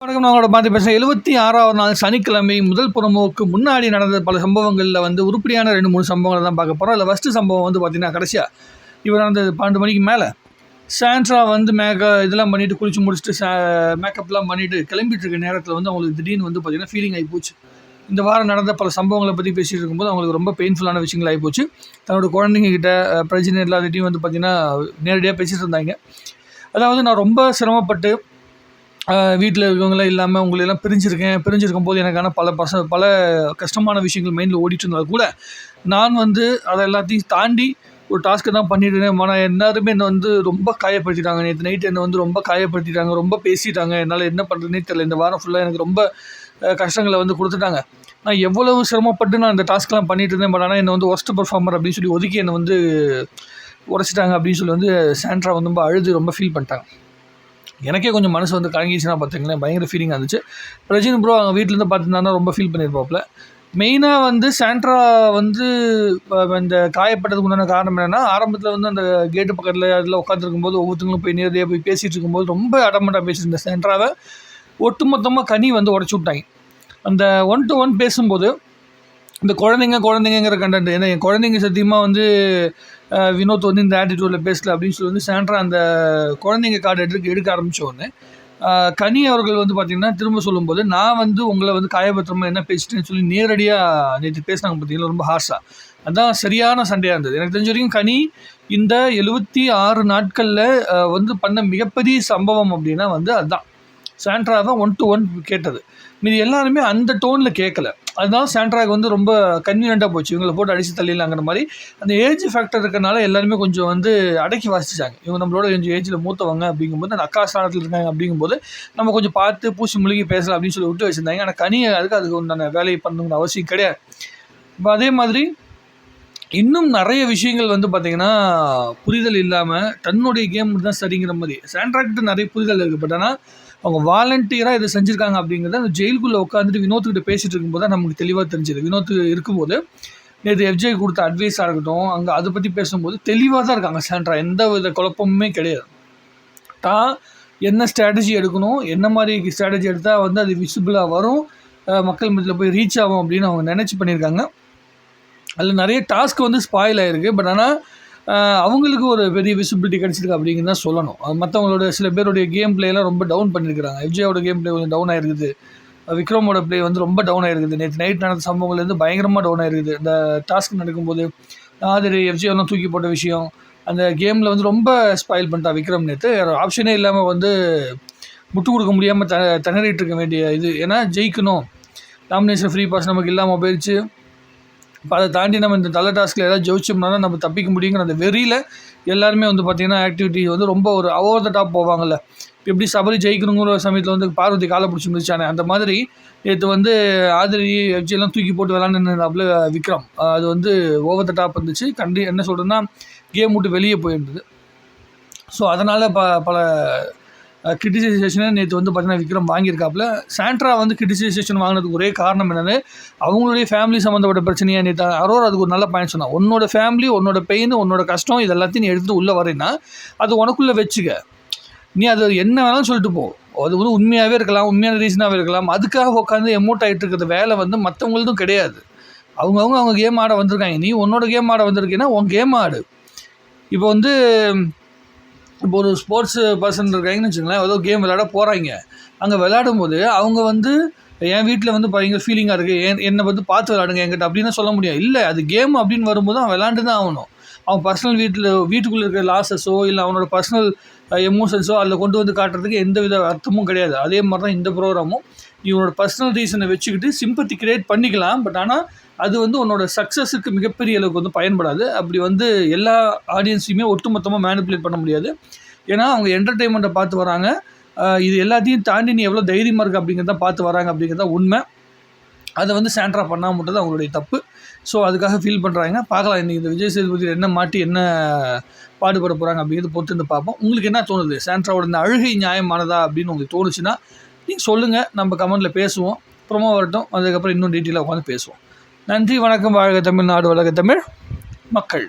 வணக்கம். நான் உங்களோட பார்த்து பேசுகிறேன் எழுபத்தி ஆறாவது நாள் சனிக்கிழமை முதல் புறமோக்கு முன்னாடி நடந்த பல சம்பவங்களில் வந்து உருப்படியான ரெண்டு மூணு சம்பவங்களை தான் பார்க்க போகிறோம் இல்லை ஃபஸ்ட்டு சம்பவம் வந்து பார்த்திங்கன்னா கடைசியாக இவர் நடந்தது பன்னெண்டு மணிக்கு மேலே சாண்ட்ரா வந்து மேக்க இதெல்லாம் பண்ணிவிட்டு குளிச்சு முடிச்சுட்டு மேக்கப்லாம் பண்ணிவிட்டு கிளம்பிட்டு இருக்க நேரத்தில் வந்து அவங்களுக்கு திடீர்னு வந்து பார்த்திங்கன்னா ஃபீலிங் ஆகி போச்சு இந்த வாரம் நடந்த பல சம்பவங்களை பற்றி பேசிகிட்டு இருக்கும்போது அவங்களுக்கு ரொம்ப பெயின்ஃபுல்லான விஷயங்கள் ஆகி போச்சு தன்னோட குழந்தைங்க கிட்ட அஹ், பிரச்சனை எல்லாத்தையும் வந்து பார்த்திங்கன்னா நேரடியாக பேசிகிட்டு இருந்தாங்க. அதாவது நான் ரொம்ப சிரமப்பட்டு வீட்டில் இருக்கவங்களாம் இல்லாமல் உங்களெல்லாம் பிரிஞ்சிருக்கேன். பிரிஞ்சிருக்கும் போது எனக்கான பல பச பல கஷ்டமான விஷயங்கள் மைண்டில் ஓடிட்டு இருந்தால் கூட நான் வந்து அதை எல்லாத்தையும் தாண்டி ஒரு டாஸ்க்கை தான் பண்ணிட்டு மன எல்லாருமே என்னை வந்து ரொம்ப காயப்படுத்திட்டாங்க. நேற்று நைட் என்னை வந்து ரொம்ப காயப்படுத்திட்டாங்க. ரொம்ப பேசிட்டாங்க. என்னால் என்ன பண்ணுறதுனே தெரியல. இந்த வாரம் ஃபுல்லாக எனக்கு ரொம்ப கஷ்டங்களை வந்து கொடுத்துட்டாங்க. நான் எவ்வளவு சிரமப்பட்டு நான் இந்த டாஸ்க்லாம் பண்ணிட்டு இருந்தேன். பட் ஆனால் என்னை வந்து ஒஸ்ட் பர்ஃபார்மர் அப்படின்னு சொல்லி ஒதுக்கி என்னை வந்து உரைச்சிட்டாங்க அப்படின்னு சொல்லி வந்து சாண்ட்ரா வந்து ரொம்ப அழுது ரொம்ப ஃபீல் பண்ணிட்டாங்க. எனக்கே கொஞ்சம் மனசு வந்து கலங்கிச்சுன்னா பார்த்துங்களேன் பயங்கர ஃபீலிங் இருந்துச்சு. ரஜினி ப்ரோ அவங்க வீட்டிலேருந்து பார்த்துருந்தாருன்னா ரொம்ப ஃபீல் பண்ணியிருப்பாப்புல மெயினாக வந்து சாண்ட்ரா வந்து இந்த காயப்பட்டதுக்கு உண்டான காரணம் என்னென்னா ஆரம்பத்தில் வந்து அந்த கேட்டு பக்கத்தில் அதில் உட்காந்துருக்கும் போது ஒவ்வொருத்தங்களும் போய் நேரடியாக போய் பேசிகிட்டு இருக்கும்போது ரொம்ப அடமெண்ட்டாக பேசியிருந்தேன் சாண்ட்ராவை ஒட்டுமொத்தமாக கனி வந்து உடச்சி விட்டாங்க. அந்த ஒன் டு ஒன் பேசும்போது இந்த குழந்தைங்க குழந்தைங்கிற கண்டென்ட் ஏன்னா என் குழந்தைங்க சத்தியமாக வந்து வினோத் வந்து இந்த ஆட்டிடியூடில் பேசல அப்படின்னு சொல்லி வந்து சாண்ட்ரா அந்த குழந்தைங்க கார்டு எடுக்க எடுக்க ஆரம்பித்தோடனே கனி அவர்கள் வந்து பார்த்திங்கன்னா திரும்ப சொல்லும்போது நான் வந்து உங்களை வந்து காயபத்திரமா என்ன பேசிட்டேன்னு சொல்லி நேரடியாக நேற்று பேசினாங்க பார்த்தீங்கன்னா ரொம்ப ஹார்ஷாக அதுதான் சரியான சண்டையாக இருந்தது. எனக்கு தெரிஞ்ச வரைக்கும் கனி இந்த எழுபத்தி ஆறு நாட்களில் வந்து பண்ண மிகப்பெரிய சம்பவம் அப்படின்னா வந்து அதுதான் சாண்ட்ரா தான் ஒன் டு ஒன் கேட்டது. மீதி எல்லாருமே அந்த டோனில் கேட்கல அதனால சாண்ட்ராக்கு வந்து ரொம்ப கன்வீனியண்ட்டாக போச்சு. இவங்களை போட்டு அடித்து தள்ளிடலாங்கிற மாதிரி. அந்த ஏஜ் ஃபேக்டர் இருக்கிறனால எல்லாருமே கொஞ்சம் வந்து அடக்கி வாசிச்சாங்க. இவங்க நம்மளோட கொஞ்சம் ஏஜில் மூத்தவங்க அப்படிங்கும்போது அந்த அக்கா ஸ்தானத்தில் இருக்காங்க அப்படிங்கும்போது நம்ம கொஞ்சம் பார்த்து பூசி முழுகி பேசலாம் அப்படின்னு சொல்லி விட்டு வச்சுருந்தாங்க. ஆனால் கனி அதுக்கு அதுக்கு உண்டான வேலையை பண்ணணுங்கிற அவசியம் கிடையாது. இப்போ அதே மாதிரி இன்னும் நிறைய விஷயங்கள் வந்து பார்த்திங்கன்னா புரிதல் இல்லாமல் தன்னுடைய கேம் தான் சரிங்கிற மாதிரி. சாண்ட்ராக்ட்டு நிறைய புரிதல் இருக்குது பட் ஆனால் அவங்க வாலண்டியராக இதை செஞ்சுருக்காங்க அப்படிங்கிறத அந்த ஜெயிலுக்குள்ளே உட்காந்துட்டு வினோத்துக்கிட்ட பேசிகிட்டு இருக்கும்போது தான் நமக்கு தெளிவாக தெரிஞ்சுது. வினோத் இருக்கும்போது நேற்று எஃப்ஜே கொடுத்த அட்வைஸாக இருக்கட்டும் அங்கே அதை பற்றி பேசும்போது தெளிவாக தான் இருக்காங்க சாண்ட்ரா. எந்த வித குழப்பமுமே கிடையாது. தான் என்ன ஸ்ட்ராட்டஜி எடுக்கணும் என்ன மாதிரி ஸ்ட்ராட்டஜி எடுத்தால் வந்து அது விசிபிளாக வரும் மக்கள் மத்தியில் போய் ரீச் ஆகும் அப்படின்னு அவங்க நினச்சி பண்ணியிருக்காங்க. அதில் நிறைய டாஸ்க் வந்து ஸ்பாயில் ஆகிருக்கு பட் ஆனால் அவங்களுக்கு ஒரு பெரிய விசிபிலிட்டி கிடச்சிருக்கு அப்படிங்கிறது தான் சொல்லணும். மற்றவங்களோட சில பேருடைய கேம் பிளேலாம் ரொம்ப டவுன் பண்ணியிருக்கிறாங்க எஃப்ஜேயோட கேம் பிளே கொஞ்சம் டவுன் ஆகிருக்குது விக்ரமோட பிளே வந்து ரொம்ப டவுன் ஆகிருக்குது நேற்று நைட் நடந்த சம்பவங்கள்லேருந்து பயங்கரமாக டவுன் ஆகிருக்குது இந்த டாஸ்க் நடக்கும்போது நாதிரி எஃப்ஜேலாம் தூக்கி போட்ட விஷயம் அந்த கேமில் வந்து ரொம்ப ஸ்பாயில் பண்ணிட்டா விக்ரம் நேற்று ஆப்ஷனே இல்லாமல் வந்து முட்டு கொடுக்க முடியாமல் த திணறிட்டு இருக்க வேண்டிய இது. ஏன்னா ஜெயிக்கணும். நாமினேஷன் ஃப்ரீ பாஸ் நமக்கு இல்லாமல் போயிடுச்சு இப்போ அதை தாண்டி நம்ம இந்த தலை டாஸ்கில் ஏதாவது ஜெயிச்சோம்னா தான் நம்ம தப்பிக்க முடியுங்கிற அந்த வெறியில் எல்லாருமே வந்து பார்த்திங்கன்னா ஆக்டிவிட்டி வந்து ரொம்ப ஒரு ஓவர் த டாப் போவாங்கல்ல. இப்போ எப்படி சபரி ஜெயிக்கணுங்கிற சமயத்தில் வந்து பார்வதி காலை பிடிச்சி முடிச்சானே அந்த மாதிரி நேற்று வந்து ஆதிரி FG எல்லாம் தூக்கி போட்டு விளாண்டுனாப்புல விக்ரம். அது வந்து ஓவர் த டாப் இருந்துச்சு. கண்டி என்ன சொல்கிறேன்னா கேம் விட்டு வெளியே போயிருந்தது. ஸோ அதனால் ப பல கிரிட்டிசைசேஷனை நேற்று வந்து பார்த்தீங்கன்னா விக்ரம் வாங்கியிருக்காப்புல. சாண்ட்ரா வந்து கிரிட்டிசைசேஷன் வாங்கினதுக்கு ஒரே காரணம் என்னென்னு அவங்களுடைய ஃபேமிலி சம்மந்தப்பட்ட பிரச்சனையாக நேற்று அரோர் அதுக்கு ஒரு நல்ல பாயிண்ட் சொன்னால் உன்னோட ஃபேமிலி உன்னோட பெயின் உன்னோட கஷ்டம் இது எல்லாத்தையும் நீ எடுத்து உள்ளே வரேன்னா அது உனக்குள்ளே வச்சுக்க. நீ அது என்ன வேணாலும் சொல்லிட்டு போ. அது வந்து உண்மையாகவே இருக்கலாம் உண்மையான ரீசனாகவே இருக்கலாம். அதுக்காக உட்காந்து எமோட் ஆகிட்டு இருக்கிற வேலை வந்து மற்றவங்களதும் கிடையாது. அவங்கவுங்க அவங்க கேம் ஆட வந்திருக்காங்க. நீ உன்னோட கேம் ஆட வந்திருக்கீங்கன்னா உன் கேம் ஆடு. இப்போ வந்து இப்போ ஒரு ஸ்போர்ட்ஸ் பர்சன் இருக்காங்கன்னு வச்சுங்களேன் ஏதோ கேம் விளையாட போகிறாங்க அங்கே விளையாடும் போது அவங்க வந்து என் வீட்டில் வந்து பயங்கர ஃபீலிங்காக இருக்குது என் என்னை வந்து பார்த்து விளையாடுங்க என்கிட்ட அப்படின்னு சொல்ல முடியாது இல்லை அது கேம் அப்படின்னு வரும்போது அவன் விளாண்டு தான் ஆகணும். அவன் பர்சனல் வீட்டில் வீட்டுக்குள்ளே இருக்கிற லாஸஸோ இல்லை அவனோட பர்சனல் எமோஷன்ஸோ அதில் கொண்டு வந்து காட்டுறதுக்கு எந்த வித அர்த்தமும் கிடையாது. அதே மாதிரி தான் இந்த ப்ரோக்ராமும் இவனோட பர்சனல் ரீசனை வச்சுக்கிட்டு சிம்பத்தி கிரியேட் பண்ணிக்கலாம். பட் ஆனால் அது வந்து உன்னோட சக்ஸஸுக்கு மிகப்பெரிய அளவுக்கு வந்து பயன்படாது. அப்படி வந்து எல்லா ஆடியன்ஸையுமே ஒட்டுமொத்தமாக மேனிப்புலேட் பண்ண முடியாது. ஏன்னா அவங்க என்டர்டெயின்மெண்ட்டை பார்த்து வராங்க. இது எல்லாத்தையும் தாண்டி நீ எவ்வளோ தைரியமாக இருக்கு அப்படிங்கிறத பார்த்து வராங்க அப்படிங்கிறத உண்மை. அதை வந்து சேண்ட்ரா பண்ணாமல் மட்டும் அவங்களுடைய தப்பு. ஸோ அதுக்காக ஃபீல் பண்ணுறாங்க பார்க்கலாம் இன்றைக்கி இந்த விஜய் சேதுபதி என்ன மாட்டி என்ன பாடுபட போகிறாங்க அப்படிங்கிறது பொறுத்து பார்ப்போம். உங்களுக்கு என்ன தோணுது? சாண்ட்ராவோட இந்த அழுகை நியாயமானதா அப்படின்னு உங்களுக்கு தோணுச்சுன்னா நீங்கள் சொல்லுங்கள் நம்ம கமெண்ட்டில் பேசுவோம். ப்ரொமோ வரட்டும் அதுக்கப்புறம் இன்னும் டீட்டெயிலாக உட்காந்து பேசுவோம். நன்றி வணக்கம் வாழ்க தமிழ்நாடு வழக தமிழ் மக்கள்.